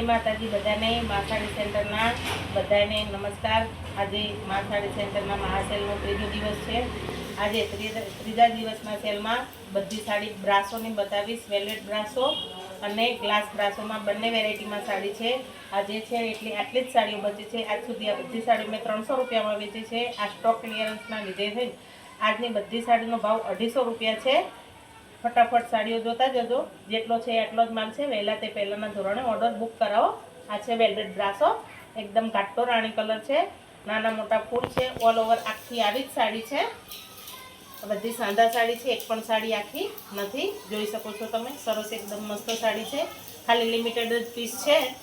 જય માતાજી, બધાને માથાડી સેન્ટરના બધાને નમસ્કાર. આજે માથાડી સેન્ટરના મહાસેલનો ત્રીજો દિવસ છે. આજે ત્રીજા દિવસના સેલમાં બધી સાડી બ્રાસોની બતાવીશ, વેલ્વેટ બ્રાસો અને ગ્લાસ બ્રાસોમાં બંને વેરાયટીમાં સાડી છે. આજે છે એટલી આટલી જ સાડીઓ બચી છે. આજ સુધી આ બધી સાડીઓ મેં ત્રણસો રૂપિયામાં વેચી છે. આ સ્ટોક ક્લિયરન્સના લીધે થઈ આજની બધી સાડીનો ભાવ અઢીસો રૂપિયા છે. ફટાફટ સાડીઓ જોતા જજો. જેટલો છે એટલો જ માલ છે વહેલા તે પહેલાંના ધોરણે ઓર્ડર બુક કરાવો. આ છે વેલ્વેટ બ્રાસો એકદમ કાટો રાણી કલર છે. નાના મોટા ફૂલ છે. ઓલ ઓવર આખી આવી જ સાડી છે. બધી સાંધા સાડી છે. એક પણ સાડી આખી નથી. જોઈ શકો છો તમે. સરસ એકદમ મસ્ત સાડી છે. ખાલી લિમિટેડ જ પીસ છે.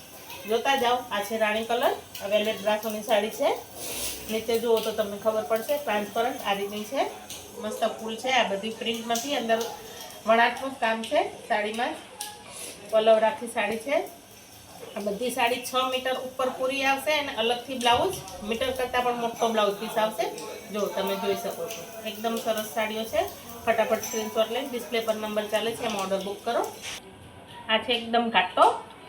જોતા જાઓ. આ છે રાણી કલર. આ વેલ્વેટ બ્રાસોની સાડી છે. નીચે જુઓ તો તમને ખબર પડશે. ટ્રાન્સપરન્ટ આ રીતની છે. મસ્ત ફૂલ છે. આ બધી પ્રિન્ટ નથી. અંદર વણાટનું કામ છે, સાડીમાં પલવ રાખી સાડી છે. આ બધી સાડી છ મીટર ઉપર પૂરી આવશે અને અલગથી બ્લાઉઝ, મીટર કરતાં પણ મોટો બ્લાઉઝ પીસ આવશે. જો તમે જોઈ શકો છો. એકદમ સરસ સાડીઓ છે. ફટાફટ સ્ક્રીનશોટ લઈને ડિસ્પ્લે પર નંબર ચાલે છે, એમાં ઓર્ડર બુક કરો. આ છે એકદમ કાટો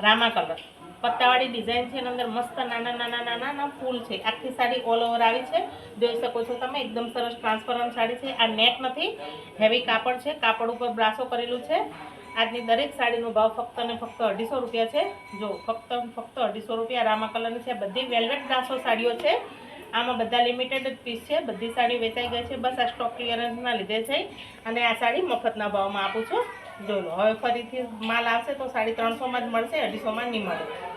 રામા કલર પત્તાવાળી ડિઝાઇન છે એની અંદર મસ્ત નાના નાના નાના ફૂલ છે. આખી સાડી ઓલ ઓવર આવી છે. જોઈ શકો છો તમે, એકદમ સરસ ટ્રાન્સપરન્ટ સાડી છે. આ નેટ નથી હેવી કાપડ છે. કાપડ ઉપર બ્રાસો કરેલું છે. આજની દરેક સાડીનો ભાવ ફક્ત ને ફક્ત અઢીસો રૂપિયા છે. જો, ફક્ત ફક્ત અઢીસો રૂપિયા રામા કલરની છે. બધી વેલ્વેટ બ્રાસો સાડીઓ છે. આમાં બધા લિમિટેડ જ પીસ છે. બધી સાડી વેચાઈ ગઈ છે. બસ આ સ્ટોક ક્લિયરન્સના લીધે છે. અને આ સાડી મફતના ભાવમાં આપું છું. જો હવે ફરીથી માલ આવશે તો સાડી ત્રણસોમાં જ મળશે, અઢીસોમાં નહીં મળે.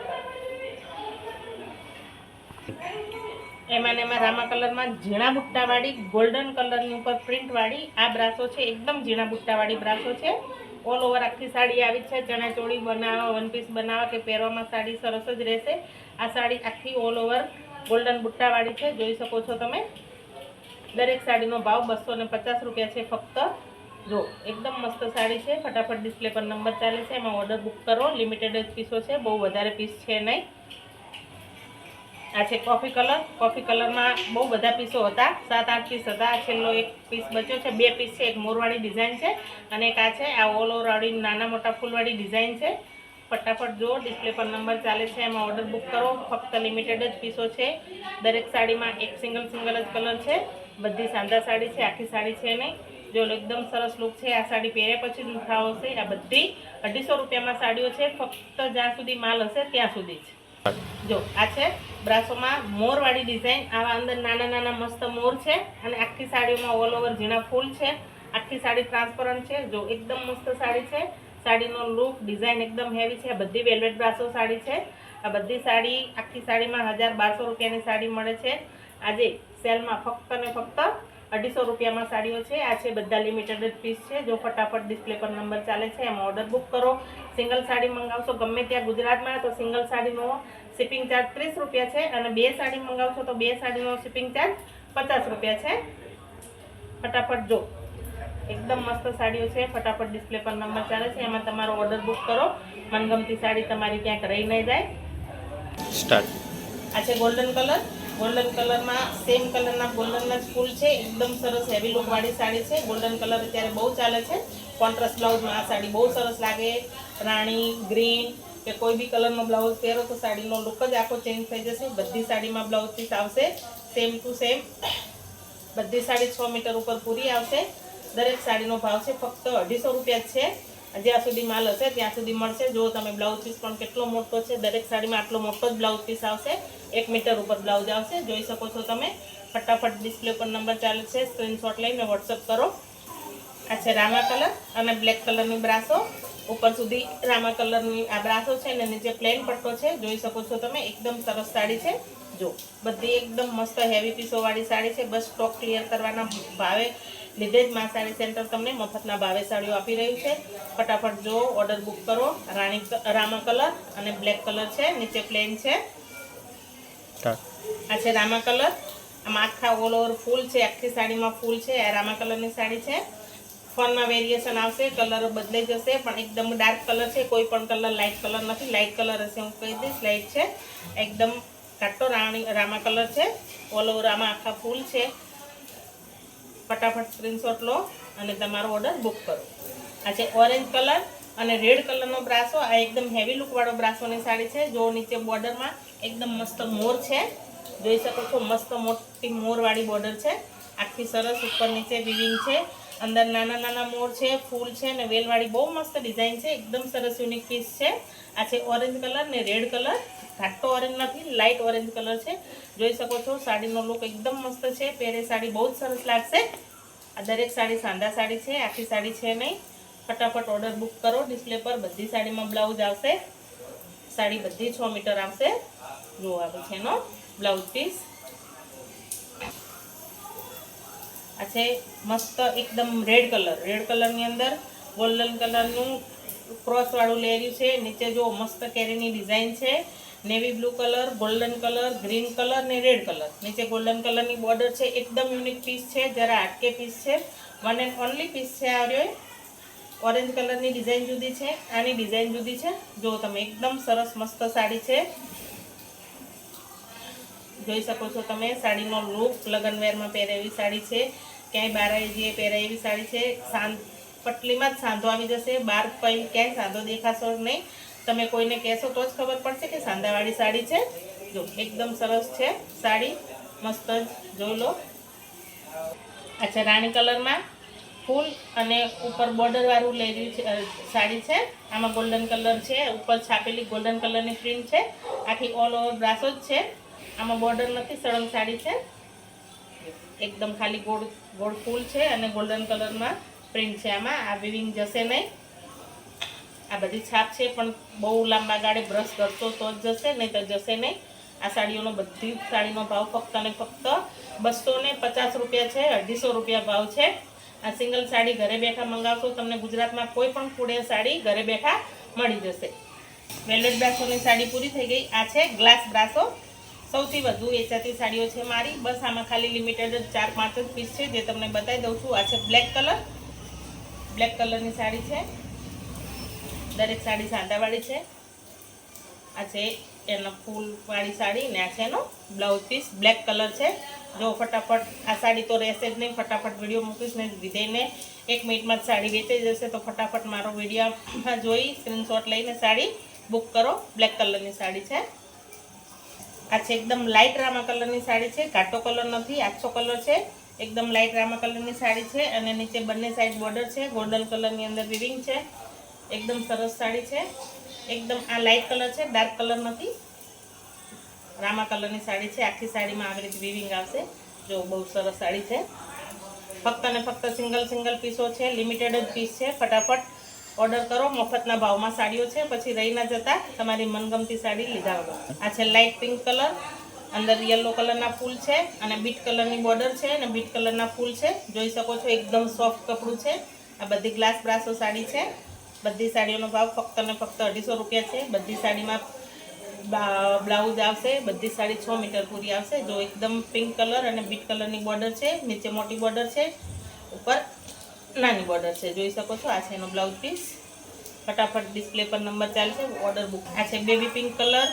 એમાં ને એમાં રામા કલરમાં ઝીણા બુટ્ટાવાળી ગોલ્ડન કલરની ઉપર પ્રિન્ટવાળી આ બ્રાસો છે, એકદમ ઝીણા બુટ્ટાવાળી બ્રાસો છે. ઓલ ઓવર આખી સાડી આવી છે, ચણા ચોળી બનાવવા વન પીસ બનાવવા કે પહેરવામાં સાડી સરસ જ રહેશે. આ સાડી આખી ઓલ ઓવર ગોલ્ડન બુટ્ટાવાળી છે, જોઈ શકો છો તમે. દરેક સાડીનો ભાવ બસો પચાસ રૂપિયા છે ફક્ત. જો, એકદમ મસ્ત સાડી છે, ફટાફટ ડિસ્પ્લે પર નંબર ચાલે છે, એમાં ઓર્ડર બુક કરો. લિમિટેડ જ પીસો છે, બહુ વધારે પીસ છે નહીં. આ છે કોફી કલર કોફી કલરમાં બહુ બધા પીસો હતા. સાત, આઠ પીસ હતા. છેલ્લો એક પીસ બચ્યો છે. બે પીસ છે. એક મોરવાળી ડિઝાઇન છે અને એક આ છે, આ ઓલ ઓવરવાળી નાના મોટા ફૂલવાળી ડિઝાઇન છે. ફટાફટ જો ડિસ્પ્લે પર નંબર ચાલે છે. એમાં ઓર્ડર બુક કરો. ફક્ત લિમિટેડ જ પીસો છે. દરેક સાડીમાં એક સિંગલ સિંગલ જ કલર છે. બધી સાદા સાડી છે. આખી સાડી છે નહીં. જો એકદમ સરસ લુક છે. આ સાડી પહેર્યા પછી જ હશે. આ બધી અઢીસો રૂપિયામાં સાડીઓ છે. ફક્ત જ્યાં સુધી માલ હશે ત્યાં સુધી જ. જો, આ છે બ્રાસોમાં મોરવાળી ડિઝાઇન. આવા અંદર નાના નાના મસ્ત મોર છે અને આખી સાડીઓમાં ઓલ ઓવર ઝીણા ફૂલ છે. આખી સાડી ટ્રાન્સપરન્ટ છે. જો, એકદમ મસ્ત સાડી છે. સાડીનો લુક ડિઝાઇન એકદમ હેવી છે. બધી વેલ્વેટ બ્રાસો સાડી છે. આ બધી સાડી આખી સાડીમાં હજાર બારસો રૂપિયાની સાડી મળે છે. આજે સેલમાં ફક્ત ને ફક્ત અઢીસો રૂપિયામાં સાડીઓ છે. આ છે બધા લિમિટેડ જ પીસ છે. જો ફટાફટ ડિસ્પ્લે પર નંબર ચાલે છે એમાં ઓર્ડર બુક કરો. સિંગલ સાડી મંગાવશો ગમે ત્યાં ગુજરાતમાં તો સિંગલ સાડીનો શિપિંગ ચાર્જ ત્રીસ રૂપિયા છે અને બે સાડી મંગાવશો તો બે સાડીનો શિપિંગ ચાર્જ પચાસ રૂપિયા છે. ફટાફટ જો. એકદમ મસ્ત સાડીઓ છે. ફટાફટ ડિસ્પ્લે પર નંબર ચાલે છે. એમાં તમારો ઓર્ડર બુક કરો. મનગમતી સાડી તમારી ક્યાંક રહી નહીં જાય. સ્ટાર્ટ આ છે ગોલ્ડન કલર ગોલ્ડન કલરમાં સેમ કલરના ગોલ્ડનના જ ફૂલ છે. એકદમ સરસ હેવી લુકવાળી સાડી છે. ગોલ્ડન કલર અત્યારે બહુ ચાલે છે. કોન્ટ્રાસ્ટ બ્લાઉઝમાં આ સાડી બહુ સરસ લાગે. રાણી ગ્રીન કે કોઈ બી કલરનો બ્લાઉઝ પહેરો તો સાડીનો લુક જ આખો ચેન્જ થઈ જશે. બધી સાડીમાં બ્લાઉઝ પીસ આવશે. સેમ ટુ સેમ બધી સાડી છ મીટર ઉપર પૂરી આવશે. દરેક સાડીનો ભાવ છે ફક્ત અઢીસો રૂપિયા જ છે. જ્યાં સુધી માલ હશે, ત્યાં સુધી મળશે. જો તમે બ્લાઉઝ પીસ પણ કેટલો મોટો છે. દરેક સાડીમાં આટલો મોટો જ બ્લાઉઝ પીસ આવશે. એક મીટર ઉપર બ્લાઉઝ આવશે. જોઈ શકો છો તમે. ફટાફટ ડિસ્પ્લે પર નંબર ચાલે છે સ્ક્રીનશોટ લઈને વોટ્સઅપ કરો. આ છે રામા કલર અને બ્લેક કલરની બ્રાસો. ઉપર સુધી રામા કલરની આ બ્રાસો છે અને નીચે પ્લેન પટ્ટો છે. જોઈ શકો છો તમે. એકદમ સરસ સાડી છે. જો બધી એકદમ મસ્ત હેવી પીસોવાળી સાડી છે. બસ સ્ટોક ક્લિયર કરવાના ભાવે લીધે જ મા સાડી સેન્ટર તમને મફતના ભાવે સાડીઓ આપી રહ્યું છે. ફટાફટ જો ઓર્ડર બુક કરો. રાણી રામા કલર અને બ્લેક કલર છે. નીચે પ્લેન છે. આ છે રામા કલર. આમાં આખા ઓલ ઓવર ફૂલ છે. આખી સાડીમાં ફૂલ છે. આ રામા કલરની સાડી છે. ફોનમાં વેરિએશન આવશે. કલર બદલાઈ જશે. પણ એકદમ ડાર્ક કલર છે. કોઈ પણ કલર લાઇટ કલર નથી. લાઇટ કલર હશે. હું કહી દઈશ લાઇટ છે. એકદમ કાટો રાણી રામા કલર છે. ઓલ ઓવર આમાં આખા ફૂલ છે. ફટાફટ સ્ક્રીનશોટ લો અને તમારો ઓર્ડર બુક કરો. આ છે ઓરેન્જ કલર અને રેડ કલરનો બ્રાસો. આ એકદમ હેવી લુકવાળો બ્રાસોની સાડી છે. જો નીચે બોર્ડરમાં એકદમ મસ્ત મોર છે. જોઈ શકો છો મસ્ત મોટી મોરવાળી બોર્ડર છે. આખી સરસ ઉપર નીચે વિવિંગ છે. અંદર નાના નાના મોર છે, ફૂલ છે ને વેલવાળી બહુ મસ્ત ડિઝાઇન છે. એકદમ સરસ યુનિક પીસ છે. આ છે ઓરેન્જ કલર ને રેડ કલર. ઘાટો ઓરેન્જ નથી, લાઇટ ઓરેન્જ કલર છે. જોઈ શકો છો, સાડીનો લુક એકદમ મસ્ત છે. પહેરે સાડી બહુ જ સરસ લાગશે. આ દરેક સાડી સાંધા સાડી છે, આખી સાડી છે નહીં. ફટાફટ ઓર્ડર બુક કરો. ડિસ્પ્લે પર બધી સાડીમાં બ્લાઉઝ આવશે. સાડી બધી છ મીટર આવશે. જોવા આવે છે એનો બ્લાઉઝ પીસ. આ છે મસ્ત એકદમ રેડ કલર રેડ કલરની અંદર ગોલ્ડન કલરનું ક્રોસવાળું લેર્યું છે. નીચે જો મસ્ત કેરીની ડિઝાઇન છે. Navy blue colour golden colour green colour ને રેડ કલર નીચે ગોલ્ડન કલરની બોર્ડર છે. એકદમ યુનિક પીસ છે. જરા આટકે પીસ છે. વન એન્ડ ઓનલી પીસ છે આવ્યો ઓરેન્જ કલરની ડિઝાઇન જુદી છે. આની ડિઝાઇન જુદી છે. જો તમે એકદમ સરસ મસ્ત સાડી છે. જોઈ શકો છો તમે સાડીનો લુક લગનવેરમાં પહેરેલી સાડી છે. ક્યાંય બારાએ જે પહેરાય એવી સાડી છે. સાંજ પટલીમાં જ સાંધો આવી જશે. બાર કંઈ ક્યાંય સાંધો દેખાશો નહીં. તમે કોઈને કહેશો તો જ ખબર પડશે કે સાંધાવાળી સાડી છે. જો, એકદમ સરસ છે સાડી. મસ્ત જ, જોઈ લો. અચ્છા, રાણી કલરમાં ફૂલ અને ઉપર બોર્ડરવાળું લેરી છે સાડી છે. આમાં ગોલ્ડન કલર છે. ઉપર છાપેલી ગોલ્ડન કલરની પ્રિન્ટ છે. આખી ઓલ ઓવર બ્રાસો જ છે. આમાં બોર્ડર નથી, સળંગ સાડી છે. એકદમ ખાલી ગોળ ગોળ ફૂલ છે અને ગોલ્ડન કલરમાં પ્રિન્ટ છે. આમાં આ વિવિંગ જશે નહીં. આ બધી છાપ છે, પણ બહુ લાંબા ગાળે બ્રશ કરશો તો જ જશે, નહીં તો જશે નહીં. આ સાડીઓનો બધી સાડીનો ભાવ ફક્ત અને ફક્ત બસો ને પચાસ રૂપિયા છે, અઢીસો રૂપિયા ભાવ છે. આ સિંગલ સાડી ઘરે બેઠા મંગાવશો, તમને ગુજરાતમાં કોઈ પણ ફૂડે સાડી ઘરે બેઠા મળી જશે. વેલ્વેટ બ્રાસોની સાડી પૂરી થઈ ગઈ. આ છે ગ્લાસ બ્રાસો. સૌથી વધુ વેચાતી સાડીઓ છે મારી. બસ આમાં ખાલી લિમિટેડ જ ચાર પાંચ જ પીસ છે, જે તમને બતાવી દઉં છું. આ છે બ્લેક કલર બ્લેક કલરની સાડી છે. દરેક સાડી સાદાવાળી છે. આ છે એનો ફૂલવાળી સાડી ને આ છે એનો બ્લાઉઝ પીસ બ્લેક કલર છે. જો ફટાફટ આ સાડી તો રહેશે જ નહીં. ફટાફટ વીડિયો મૂકીશ ને વિધેયને એક મિનિટમાં જ સાડી વેચાઈ જશે. તો ફટાફટ મારો વિડીયોમાં જોઈ સ્ક્રીનશોટ લઈને સાડી બુક કરો. બ્લેક કલરની સાડી છે. આ છે એકદમ લાઇટ રામા કલરની સાડી છે. ઘાટો કલર નથી, આછો કલર છે. એકદમ લાઇટ રામા કલરની સાડી છે અને નીચે બંને સાઈડ બોર્ડર છે. ગોલ્ડન કલરની અંદર વિવિંગ છે. એકદમ સરસ સાડી છે. એકદમ આ લાઇટ કલર છે ડાર્ક કલર નથી. રામા કલરની સાડી છે. આખી સાડીમાં આવી રીતે વિવિંગ આવશે. જો, બહુ સરસ સાડી છે. ફક્ત અને ફક્ત સિંગલ સિંગલ પીસો છે. લિમિટેડ જ પીસ છે. ફટાફટ ઓર્ડર કરો, મફતના ભાવમાં સાડીઓ છે, પછી રહી ના જતા તમારી મનગમતી સાડી લીધા વગર. આ છે લાઇટ પિંક કલર અંદર યલો કલરના ફૂલ છે અને બીટ કલરની બોર્ડર છે અને બીટ કલરના ફૂલ છે. જોઈ શકો છો એકદમ સોફ્ટ કપડું છે. આ બધી ગ્લાસ બ્રાસો સાડી છે. બધી સાડીઓનો ભાવ ફક્ત અને ફક્ત અઢીસો રૂપિયા છે. બધી સાડીમાં બ્લાઉઝ આવશે, બધી સાડી છ મીટર પૂરી આવશે. જો એકદમ પિંક કલર અને બીટ કલરની બોર્ડર છે, નીચે મોટી બોર્ડર છે, ઉપર નાની બોર્ડર છે. જોઈ શકો છો, આ છે એનો બ્લાઉઝ પીસ ફટાફટ ડિસ્પ્લે પર નંબર ચાલશે. ઓર્ડર બુક આ છે બેબી પિંક કલર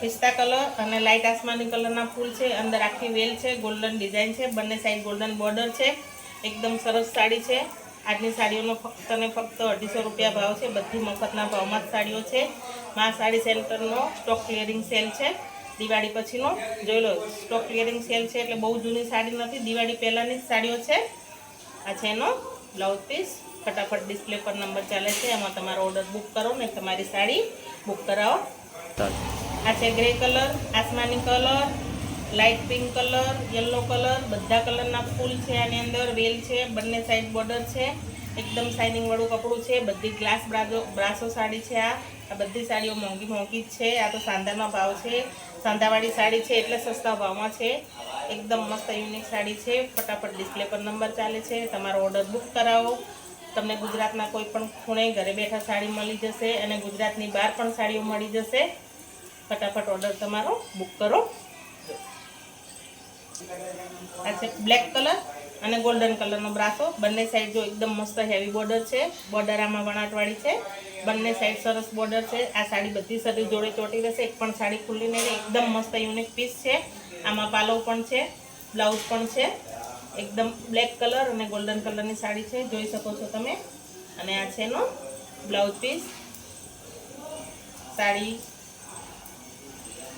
પિસ્તા કલર અને લાઇટ આસમાની કલરના ફૂલ છે. અંદર આખી વેલ છે ગોલ્ડન ડિઝાઇન છે. બંને સાઈડ ગોલ્ડન બોર્ડર છે. એકદમ સરસ સાડી છે. આજની સાડીઓનો ફક્ત અને ફક્ત અઢીસો રૂપિયા ભાવ છે. બધી મફતના ભાવમાં સાડીઓ છે. મા સાડી સેન્ટરનો સ્ટોક ક્લિયરિંગ સેલ છે. દિવાળી પછીનો. જોઈ લો સ્ટોક ક્લિયરિંગ સેલ છે એટલે બહુ જૂની સાડી નથી. દિવાળી પહેલાંની જ સાડીઓ છે. આ છે એનો બ્લાઉઝ પીસ. ફટાફટ ડિસ્પ્લે પર નંબર ચાલે છે. એમાં તમારો ઓર્ડર બુક કરો ને તમારી સાડી બુક કરાવો. આ છે grey colour આસમાની colour light pink colour yellow colour બધા કલરના ફૂલ છે આની અંદર. વેલ છે બંને સાઈડ બોર્ડર છે. એકદમ શાઇનિંગવાળું કપડું છે. બધી ગ્લાસ બ્રાસો સાડી છે આ. આ બધી સાડીઓ મોંઘી મોંઘી જ છે. આ તો સાંદાનો ભાવ છે. સાંધાવાળી સાડી છે એટલે સસ્તા ભાવમાં છે. એકદમ મસ્ત યુનિક સાડી છે. ફટાફટ ડિસ્પ્લે પર નંબર ચાલે છે. તમારો ઓર્ડર બુક કરાવો. તમને ગુજરાતના કોઈ પણ ખૂણે ઘરે બેઠા સાડી મળી જશે અને ગુજરાતની બહાર પણ સાડીઓ મળી જશે. ફટાફટ ઓર્ડર તમારો બુક કરો. આ છે બ્લેક કલર અને ગોલ્ડન કલરનો બ્રાસો. બંને સાઈડ જો એકદમ મસ્ત હેવી બોર્ડર છે. બોર્ડર આમાં વણાટવાળી છે. બંને સાઈડ સરસ બોર્ડર છે. આ સાડી બધી સાડી જોડે ચોટી રહેશે. એક પણ સાડી ખુલ્લી નહીં એકદમ મસ્ત યુનિક પીસ છે. આમાં પાલવ પણ છે. બ્લાઉઝ પણ છે. એકદમ બ્લેક કલર અને ગોલ્ડન કલરની સાડી છે. જોઈ શકો છો તમે. અને આ છે એનો બ્લાઉઝ પીસ સાડી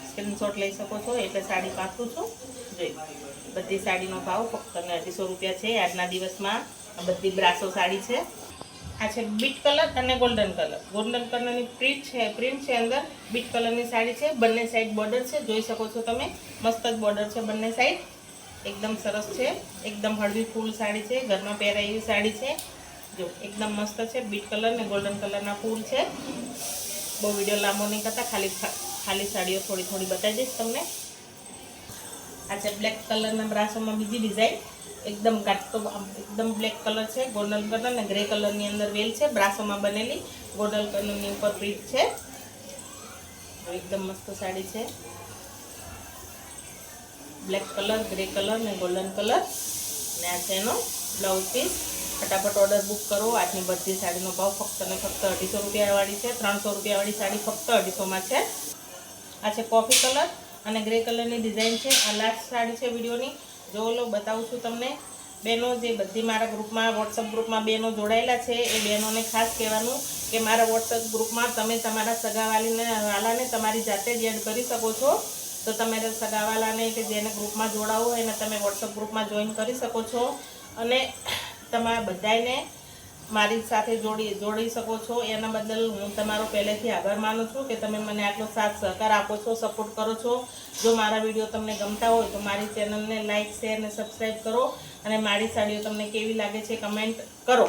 સ્ક્રીનશોટ લઈ શકો છો. એટલે સાડી પાછું છું. જોઈ. બધી સાડીનો ભાવ ફક્ત અઢીસો રૂપિયા છે. આજના દિવસમાં બધી બ્રાસો સાડી છે. આ છે બીટ કલર અને ગોલ્ડન કલર. ગોલ્ડન કલરની પ્રિન્ટ છે પ્રિન્ટ છે અંદર બીટ કલરની સાડી છે, બંને સાઈડ બોર્ડર છે. જોઈ શકો છો તમે, મસ્ત જ બોર્ડર છે બંને સાઈડ એકદમ સરસ છે, એકદમ હળવી ફૂલ સાડી છે, ઘરમાં પહેરાય એવી સાડી છે. જો, એકદમ મસ્ત છે, બીટ કલર ને ગોલ્ડન કલરના ફૂલ છે. બહુ વીડિયો લાંબો નહીં કરતા, ખાલી ખાલી સાડીઓ થોડી થોડી બતાવી દઈશ તમને. આ છે બ્લેક કલરના બ્રાસોમાં બીજી ડિઝાઇન એકદમ ઘાટતો એકદમ બ્લેક કલર છે ગોલ્ડન કલર અને ગ્રે કલરની અંદર વેલ છે, બ્રાસોમાં બનેલી ગોલ્ડન કલરની ઉપર પ્રિન્ટ છે. એકદમ મસ્ત સાડી છે. બ્લેક કલર ગ્રે કલર ને ગોલ્ડન કલર ને આ છે એનો બ્લાઉઝ પીસ ફટાફટ ઓર્ડર બુક કરો. આજની બધી સાડીનો ભાવ ફક્ત ને ફક્ત અઢીસો રૂપિયાવાળી છે. ત્રણસો રૂપિયાવાળી સાડી ફક્ત અઢીસોમાં છે. આ છે કોફી કલર અને ગ્રે કલરની ડિઝાઇન છે. આ લાસ્ટ સાડી છે વિડીયોની. જો લો, બતાવું છું તમને. બહેનો જે બધી મારા ગ્રુપમાં, વોટ્સઅપ ગ્રુપમાં બહેનો જોડાયેલા છે, એ બહેનોને ખાસ કહેવાનું કે મારા વોટ્સઅપ ગ્રુપમાં તમે તમારા સગાવાલીને, વાલાને તમારી જાતે જ એડ કરી શકો છો. તો તમારે સગાવાલાને કે જેને ગ્રુપમાં જોડાવવું હોય એને તમે વોટ્સઅપ ગ્રુપમાં જોઈન કરી શકો છો. અને તમારા બધાને મારી સાથે જોડી જોડી શકો છો. એના બદલ હું તમારો પહેલેથી આભાર માનું છું કે તમે મને આટલો સાથ સહકાર આપો છો સપોર્ટ કરો છો. જો મારા વીડિયો તમને ગમતા હોય તો મારી ચેનલને લાઇક શેર અને સબસ્ક્રાઈબ કરો અને મારી સાડીઓ તમને કેવી લાગે છે કમેન્ટ કરો.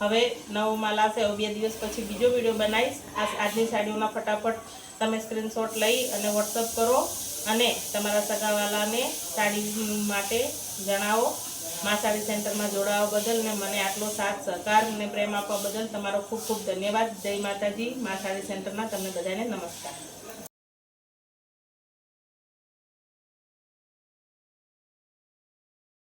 હવે નવો માલ આવશે હવે બે દિવસ પછી બીજો વીડિયો બનાવીશ. આ આજની સાડીઓના ફટાફટ તમે સ્ક્રીનશોટ લઈ અને વોટ્સઅપ કરો અને તમારા સગાવાલાને સાડી માટે જણાવો. મા સાડી સેન્ટરમાં જોડાવા બદલ ને મને આટલો સાથ, સહકાર અને પ્રેમ આપવા બદલ તમારો ખૂબ ખૂબ ધન્યવાદ. જય માતાજી. મા સાડી સેન્ટરના તમને બધાને નમસ્કાર.